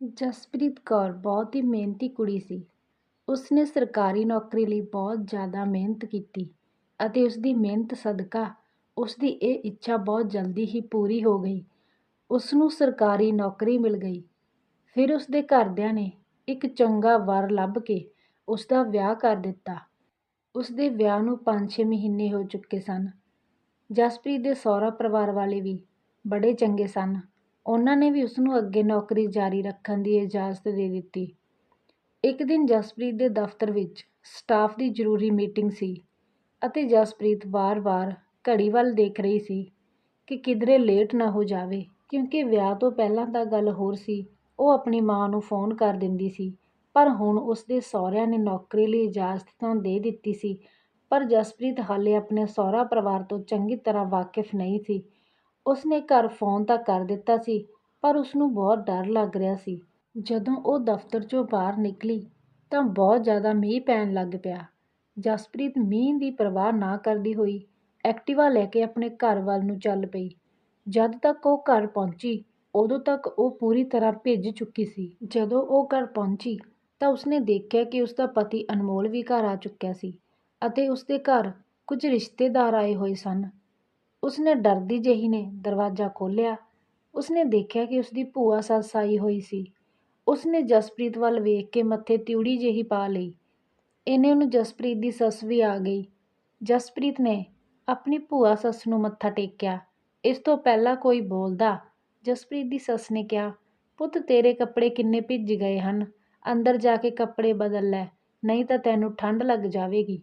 ਜਸਪ੍ਰੀਤ ਕੌਰ ਬਹੁਤ ਹੀ ਮਿਹਨਤੀ ਕੁੜੀ ਸੀ। ਉਸਨੇ ਸਰਕਾਰੀ ਨੌਕਰੀ ਲਈ ਬਹੁਤ ਜ਼ਿਆਦਾ ਮਿਹਨਤ ਕੀਤੀ ਅਤੇ ਉਸਦੀ ਮਿਹਨਤ ਸਦਕਾ ਉਸਦੀ ਇਹ ਇੱਛਾ ਬਹੁਤ ਜਲਦੀ ਹੀ ਪੂਰੀ ਹੋ ਗਈ। ਉਸਨੂੰ ਸਰਕਾਰੀ ਨੌਕਰੀ ਮਿਲ ਗਈ। ਫਿਰ ਉਸਦੇ ਘਰਦਿਆਂ ਨੇ ਇੱਕ ਚੰਗਾ ਵਰ ਲੱਭ ਕੇ ਉਸਦਾ ਵਿਆਹ ਕਰ ਦਿੱਤਾ। ਉਸਦੇ ਵਿਆਹ ਨੂੰ ਪੰਜ-ਛੇ ਮਹੀਨੇ ਹੋ ਚੁੱਕੇ ਸਨ। ਜਸਪ੍ਰੀਤ ਦੇ ਸਹੁਰਾ ਪਰਿਵਾਰ ਵਾਲੇ ਵੀ ਬੜੇ ਚੰਗੇ ਸਨ। ਉਹਨਾਂ ਨੇ ਵੀ ਉਸਨੂੰ ਅੱਗੇ ਨੌਕਰੀ ਜਾਰੀ ਰੱਖਣ ਦੀ ਇਜਾਜ਼ਤ ਦੇ ਦਿੱਤੀ। ਇੱਕ ਦਿਨ ਜਸਪ੍ਰੀਤ ਦੇ ਦਫ਼ਤਰ ਵਿੱਚ ਸਟਾਫ਼ ਦੀ ਜ਼ਰੂਰੀ ਮੀਟਿੰਗ ਸੀ ਅਤੇ ਜਸਪ੍ਰੀਤ ਵਾਰ-ਵਾਰ ਘੜੀ ਵੱਲ ਦੇਖ ਰਹੀ ਸੀ ਕਿ ਕਿਧਰੇ ਲੇਟ ਨਾ ਹੋ ਜਾਵੇ, ਕਿਉਂਕਿ ਵਿਆਹ ਤੋਂ ਪਹਿਲਾਂ ਤਾਂ ਗੱਲ ਹੋਰ ਸੀ ਉਹ ਆਪਣੀ ਮਾਂ ਨੂੰ ਫ਼ੋਨ ਕਰ ਦਿੰਦੀ ਸੀ, ਪਰ ਹੁਣ ਉਸਦੇ ਸਹੁਰਿਆਂ ਨੇ ਨੌਕਰੀ ਲਈ ਇਜਾਜ਼ਤ ਤਾਂ ਦੇ ਦਿੱਤੀ ਸੀ, ਪਰ ਜਸਪ੍ਰੀਤ ਹਾਲੇ ਆਪਣੇ ਸਹੁਰਾ ਪਰਿਵਾਰ ਤੋਂ ਚੰਗੀ ਤਰ੍ਹਾਂ ਵਾਕਿਫ਼ ਨਹੀਂ ਸੀ। ਉਸਨੇ ਘਰ ਫ਼ੋਨ ਤਾਂ ਕਰ ਦਿੱਤਾ ਸੀ, ਪਰ ਉਸਨੂੰ ਬਹੁਤ ਡਰ ਲੱਗ ਰਿਹਾ ਸੀ। ਜਦੋਂ ਉਹ ਦਫ਼ਤਰ 'ਚੋਂ ਬਾਹਰ ਨਿਕਲੀ ਤਾਂ ਬਹੁਤ ਜ਼ਿਆਦਾ ਮੀਂਹ ਪੈਣ ਲੱਗ ਪਿਆ। ਜਸਪ੍ਰੀਤ ਮੀਂਹ ਦੀ ਪਰਵਾਹ ਨਾ ਕਰਦੀ ਹੋਈ ਐਕਟਿਵਾ ਲੈ ਕੇ ਆਪਣੇ ਘਰ ਵੱਲ ਨੂੰ ਚੱਲ ਪਈ। ਜਦ ਤੱਕ ਉਹ ਘਰ ਪਹੁੰਚੀ, ਉਦੋਂ ਤੱਕ ਉਹ ਪੂਰੀ ਤਰ੍ਹਾਂ ਭਿੱਜ ਚੁੱਕੀ ਸੀ। ਜਦੋਂ ਉਹ ਘਰ ਪਹੁੰਚੀ ਤਾਂ ਉਸਨੇ ਦੇਖਿਆ ਕਿ ਉਸਦਾ ਪਤੀ ਅਨਮੋਲ ਵੀ ਘਰ ਆ ਚੁੱਕਿਆ ਸੀ ਅਤੇ ਉਸਦੇ ਘਰ ਕੁਝ ਰਿਸ਼ਤੇਦਾਰ ਆਏ ਹੋਏ ਸਨ। ਉਸਨੇ ਡਰਦੀ ਜਿਹੀ ਨੇ ਦਰਵਾਜ਼ਾ ਖੋਲ੍ਹਿਆ। ਉਸਨੇ ਦੇਖਿਆ ਕਿ ਉਸਦੀ ਭੂਆ ਸੱਸ ਆਈ ਹੋਈ ਸੀ। ਉਸਨੇ ਜਸਪ੍ਰੀਤ ਵੱਲ ਵੇਖ ਕੇ ਮੱਥੇ ਤਿਉੜੀ ਜਿਹੀ ਪਾ ਲਈ। ਇੰਨੇ ਨੂੰ ਜਸਪ੍ਰੀਤ ਦੀ ਸੱਸ ਵੀ ਆ ਗਈ। ਜਸਪ੍ਰੀਤ ਨੇ ਆਪਣੀ ਭੂਆ ਸੱਸ ਨੂੰ ਮੱਥਾ ਟੇਕਿਆ। ਇਸ ਤੋਂ ਪਹਿਲਾਂ ਕੋਈ ਬੋਲਦਾ ਜਸਪ੍ਰੀਤ ਦੀ ਸੱਸ ਨੇ ਕਿਹਾ, "ਪੁੱਤ ਤੇਰੇ ਕੱਪੜੇ ਕਿੰਨੇ ਭਿੱਜ ਗਏ ਹਨ, ਅੰਦਰ ਜਾ ਕੇ ਕੱਪੜੇ ਬਦਲ ਲੈ ਨਹੀਂ ਤਾਂ ਤੈਨੂੰ ਠੰਡ ਲੱਗ ਜਾਵੇਗੀ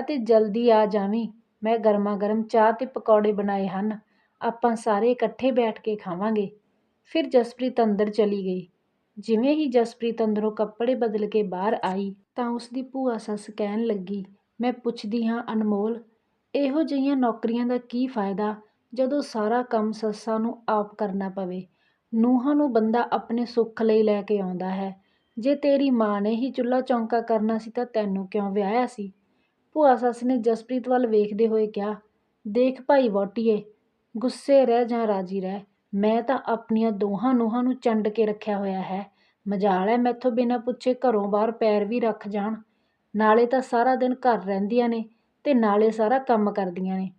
ਅਤੇ ਜਲਦੀ ਆ ਜਾਵੀਂ ਮੈਂ ਗਰਮਾ-ਗਰਮ ਚਾਹ ਅਤੇ ਪਕੌੜੇ ਬਣਾਏ ਹਨ, ਆਪਾਂ ਸਾਰੇ ਇਕੱਠੇ ਬੈਠ ਕੇ ਖਾਵਾਂਗੇ।" ਫਿਰ ਜਸਪ੍ਰੀਤ ਅੰਦਰ ਚਲੀ ਗਈ। ਜਿਵੇਂ ਹੀ ਜਸਪ੍ਰੀਤ ਅੰਦਰੋਂ ਕੱਪੜੇ ਬਦਲ ਕੇ ਬਾਹਰ ਆਈ ਤਾਂ ਉਸਦੀ ਭੂਆ ਸੱਸ ਕਹਿਣ ਲੱਗੀ, "ਮੈਂ ਪੁੱਛਦੀ ਹਾਂ ਅਨਮੋਲ, ਇਹੋ ਜਿਹੀਆਂ ਨੌਕਰੀਆਂ ਦਾ ਕੀ ਫ਼ਾਇਦਾ ਜਦੋਂ ਸਾਰਾ ਕੰਮ ਸੱਸਾਂ ਨੂੰ ਆਪ ਕਰਨਾ ਪਵੇ। ਨੂੰਹਾਂ ਨੂੰ ਬੰਦਾ ਆਪਣੇ ਸੁੱਖ ਲਈ ਲੈ ਕੇ ਆਉਂਦਾ ਹੈ। ਜੇ ਤੇਰੀ ਮਾਂ ਨੇ ਹੀ ਚੁੱਲ੍ਹਾ ਚੌਂਕਾ ਕਰਨਾ ਸੀ ਤਾਂ ਤੈਨੂੰ ਕਿਉਂ ਵਿਆਹਿਆ ਸੀ?" ਭੂਆ ਸੱਸ ਨੇ ਜਸਪ੍ਰੀਤ ਵੱਲ ਵੇਖਦੇ ਹੋਏ ਕਿਹਾ, "ਦੇਖ ਭਾਈ ਵਹੁਟੀਏ, ਗੁੱਸੇ ਰਹਿ ਜਾਂ ਰਾਜ਼ੀ ਰਹਿ, ਮੈਂ ਤਾਂ ਆਪਣੀਆਂ ਦੋਹਾਂ ਨੂੰਹਾਂ ਨੂੰ ਚੰਡ ਕੇ ਰੱਖਿਆ ਹੋਇਆ ਹੈ। ਮਜਾਲ ਹੈ ਮੈਥੋਂ ਬਿਨਾਂ ਪੁੱਛੇ ਘਰੋਂ ਬਾਹਰ ਪੈਰ ਵੀ ਰੱਖ ਜਾਣ। ਨਾਲੇ ਤਾਂ ਸਾਰਾ ਦਿਨ ਘਰ ਰਹਿੰਦੀਆਂ ਨੇ ਤੇ ਨਾਲੇ ਸਾਰਾ ਕੰਮ ਕਰਦੀਆਂ ਨੇ।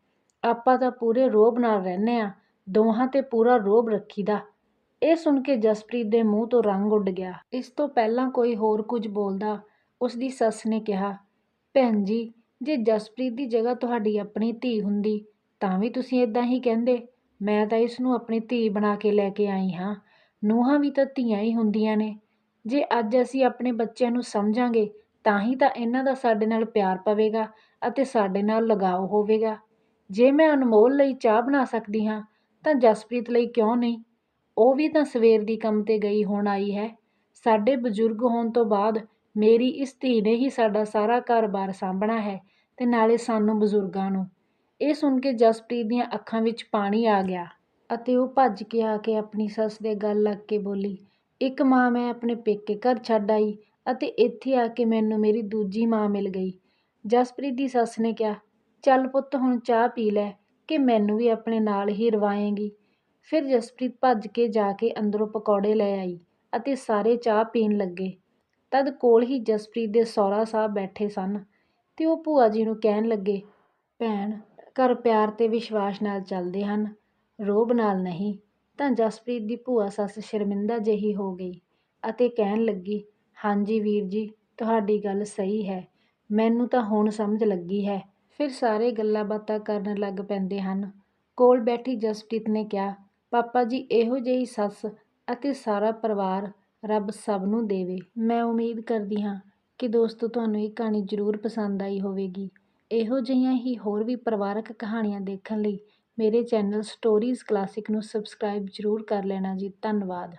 ਆਪਾਂ ਤਾਂ ਪੂਰੇ ਰੋਬ ਨਾਲ ਰਹਿੰਦੇ ਆਂ, ਦੋਹਾਂ 'ਤੇ ਪੂਰਾ ਰੋਹਬ ਰੱਖੀਦਾ।" ਇਹ ਸੁਣ ਕੇ ਜਸਪ੍ਰੀਤ ਦੇ ਮੂੰਹ ਤੋਂ ਰੰਗ ਉੱਡ ਗਿਆ। ਇਸ ਤੋਂ ਪਹਿਲਾਂ ਕੋਈ ਹੋਰ ਕੁਝ ਬੋਲਦਾ ਉਸਦੀ ਸੱਸ ਨੇ ਕਿਹਾ, "ਭੈਣ ਜੀ, ਜੇ ਜਸਪ੍ਰੀਤ ਦੀ ਜਗ੍ਹਾ ਤੁਹਾਡੀ ਆਪਣੀ ਧੀ ਹੁੰਦੀ, ਤਾਂ ਵੀ ਤੁਸੀਂ ਏਦਾਂ ਹੀ ਕਹਿੰਦੇ। ਮੈਂ ਤਾਂ ਇਸ ਨੂੰ ਆਪਣੀ ਧੀ ਬਣਾ ਕੇ ਲੈ ਕੇ ਆਈ ਹਾਂ। ਨੂੰਹਾਂ ਵੀ ਤਾਂ ਧੀਆਂ ਹੀ ਹੁੰਦੀਆਂ ਨੇ। ਜੇ ਅੱਜ ਅਸੀਂ ਆਪਣੇ ਬੱਚਿਆਂ ਨੂੰ ਸਮਝਾਂਗੇ, ਤਾਂ ਹੀ ਤਾਂ ਇਹਨਾਂ ਦਾ ਸਾਡੇ ਨਾਲ ਪਿਆਰ ਪਵੇਗਾ ਅਤੇ ਸਾਡੇ ਨਾਲ ਲਗਾਓ ਹੋਵੇਗਾ। ਜੇ ਮੈਂ ਅਨਮੋਲ ਲਈ ਚਾਹ ਬਣਾ ਸਕਦੀ ਹਾਂ, ਤਾਂ ਜਸਪ੍ਰੀਤ ਲਈ ਕਿਉਂ ਨਹੀਂ? ਉਹ ਵੀ ਤਾਂ ਸਵੇਰ ਦੀ ਕੰਮ 'ਤੇ ਗਈ ਹੁਣ ਆਈ ਹੈ। ਸਾਡੇ ਬਜ਼ੁਰਗ ਹੋਣ ਤੋਂ ਬਾਅਦ ਮੇਰੀ ਇਸ ਧੀ ਨੇ ਹੀ ਸਾਡਾ ਸਾਰਾ ਘਰ-ਬਾਰ ਸਾਂਭਣਾ ਹੈ ਤੇ ਨਾਲੇ ਸਾਨੂੰ ਬਜ਼ੁਰਗਾਂ ਨੂੰ।" ਇਹ ਸੁਣ ਕੇ ਜਸਪ੍ਰੀਤ ਦੀਆਂ ਅੱਖਾਂ ਵਿੱਚ ਪਾਣੀ ਆ ਗਿਆ ਅਤੇ ਉਹ ਭੱਜ ਕੇ ਆ ਕੇ ਆਪਣੀ ਸੱਸ ਦੇ ਗਲ ਲੱਗ ਕੇ ਬੋਲੀ, "ਇੱਕ ਮਾਂ ਮੈਂ ਆਪਣੇ ਪੇਕੇ ਘਰ ਛੱਡ ਆਈ ਅਤੇ ਇੱਥੇ ਆ ਕੇ ਮੈਨੂੰ ਮੇਰੀ ਦੂਜੀ ਮਾਂ ਮਿਲ ਗਈ।" ਜਸਪ੍ਰੀਤ ਦੀ ਸੱਸ ਨੇ ਕਿਹਾ, "ਚੱਲ ਪੁੱਤ ਹੁਣ ਚਾਹ ਪੀ ਲੈ ਕਿ ਮੈਨੂੰ ਵੀ ਆਪਣੇ ਨਾਲ ਹੀ ਰਵਾਏਂਗੀ।" ਫਿਰ ਜਸਪ੍ਰੀਤ ਭੱਜ ਕੇ ਜਾ ਕੇ ਅੰਦਰੋਂ ਪਕੌੜੇ ਲੈ ਆਈ ਅਤੇ ਸਾਰੇ ਚਾਹ ਪੀਣ ਲੱਗੇ। ਤਦ ਕੋਲ ਹੀ ਜਸਪ੍ਰੀਤ ਦੇ ਸਹੁਰਾ ਸਾਹਿਬ ਬੈਠੇ ਸਨ ਅਤੇ ਉਹ ਭੂਆ ਜੀ ਨੂੰ ਕਹਿਣ ਲੱਗੇ, "ਭੈਣ, ਘਰ ਪਿਆਰ ਅਤੇ ਵਿਸ਼ਵਾਸ ਨਾਲ ਚੱਲਦੇ ਹਨ, ਰੋਹਬ ਨਾਲ ਨਹੀਂ।" ਤਾਂ ਜਸਪ੍ਰੀਤ ਦੀ ਭੂਆ ਸੱਸ ਸ਼ਰਮਿੰਦਾ ਜਿਹੀ ਹੋ ਗਈ ਅਤੇ ਕਹਿਣ ਲੱਗੀ, "ਹਾਂਜੀ ਵੀਰ ਜੀ, ਤੁਹਾਡੀ ਗੱਲ ਸਹੀ ਹੈ, ਮੈਨੂੰ ਤਾਂ ਹੁਣ ਸਮਝ ਲੱਗੀ ਹੈ।" ਫਿਰ ਸਾਰੇ ਗੱਲਾਂ-ਬਾਤਾਂ ਕਰਨ ਲੱਗ ਪੈਂਦੇ ਹਨ। ਕੋਲ ਬੈਠੀ ਜਸਪ੍ਰੀਤ ਨੇ ਕਿਹਾ, "ਪਾਪਾ ਜੀ, ਇਹੋ ਜਿਹੀ ਸੱਸ ਅਤੇ ਸਾਰਾ ਪਰਿਵਾਰ ਰੱਬ ਸਭ ਨੂੰ ਦੇਵੇ।" ਮੈਂ ਉਮੀਦ ਕਰਦੀ ਹਾਂ ਕਿ ਦੋਸਤੋ, ਤੁਹਾਨੂੰ ਇਹ ਕਹਾਣੀ ਜ਼ਰੂਰ ਪਸੰਦ ਆਈ ਹੋਵੇਗੀ। ਇਹੋ ਜਿਹੀਆਂ ਹੀ ਹੋਰ ਵੀ ਪਰਿਵਾਰਕ ਕਹਾਣੀਆਂ ਦੇਖਣ ਲਈ ਮੇਰੇ ਚੈਨਲ ਸਟੋਰੀਜ਼ ਕਲਾਸਿਕ ਨੂੰ ਸਬਸਕ੍ਰਾਈਬ ਜ਼ਰੂਰ ਕਰ ਲੈਣਾ ਜੀ। ਧੰਨਵਾਦ।